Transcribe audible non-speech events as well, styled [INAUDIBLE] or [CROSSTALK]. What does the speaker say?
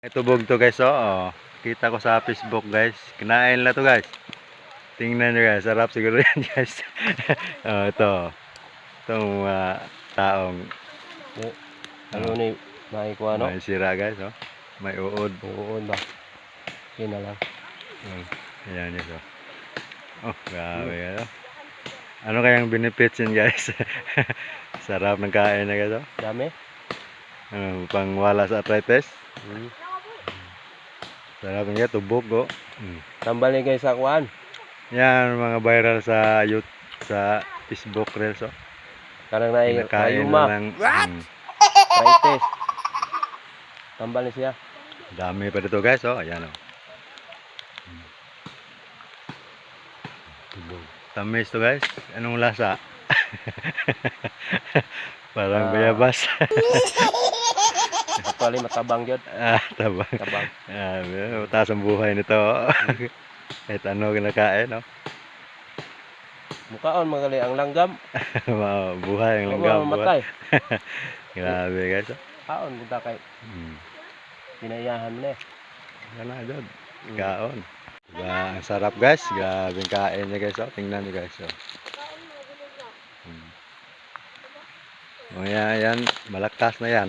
Ito bug to guys, oh. oh. Kita ko sa Facebook guys. Kinain na to guys. Tingnan nyo guys, sarap siguro [LAUGHS] yan guys. [LAUGHS] oh, ito. Itong mga taong Ano ni maikuha no? may sira guys, oh. May uod. Oo ba? Yun na lang. Oh, ayan guys, oh. Oh, grabe ano. Ano kayang benefits yun guys? [LAUGHS] sarap ng kain na guys, oh. Dami? Ano, pang wala sa arthritis. Hmm. Sarap nga, tubog, oh. Mm. Tambal ni guys sa kuan. Yan, mga viral sa YouTube, sa Facebook Reels, oh. Karang na ayuma. na lang. Mm. Arthritis. Tambal ni siya. Dami pa dito guys, oh. Ayan, oh. Mm. Tubog. Tamis to guys. Anong lasa? [LAUGHS] Parang Ah. bayabas. [LAUGHS] Actually matabang jud. [LAUGHS] ah, tabang. Tabang. Ah, taas ang buhay nito. oh. Kahit ano kinakain, no? Mukaon magali ang langgam. [LAUGHS] Wow, buhay ang Ang langgam. buhay. matay. [LAUGHS] Grabe guys. oh. Kaon kita kay Mm. pinayahan ni. Wala dyan. Mm. Kaon. Diba, ang sarap guys. Grabe ang kain niya guys. Oh. Tingnan niyo guys. Oh. Hmm. O yan, yan. Malaktas na yan.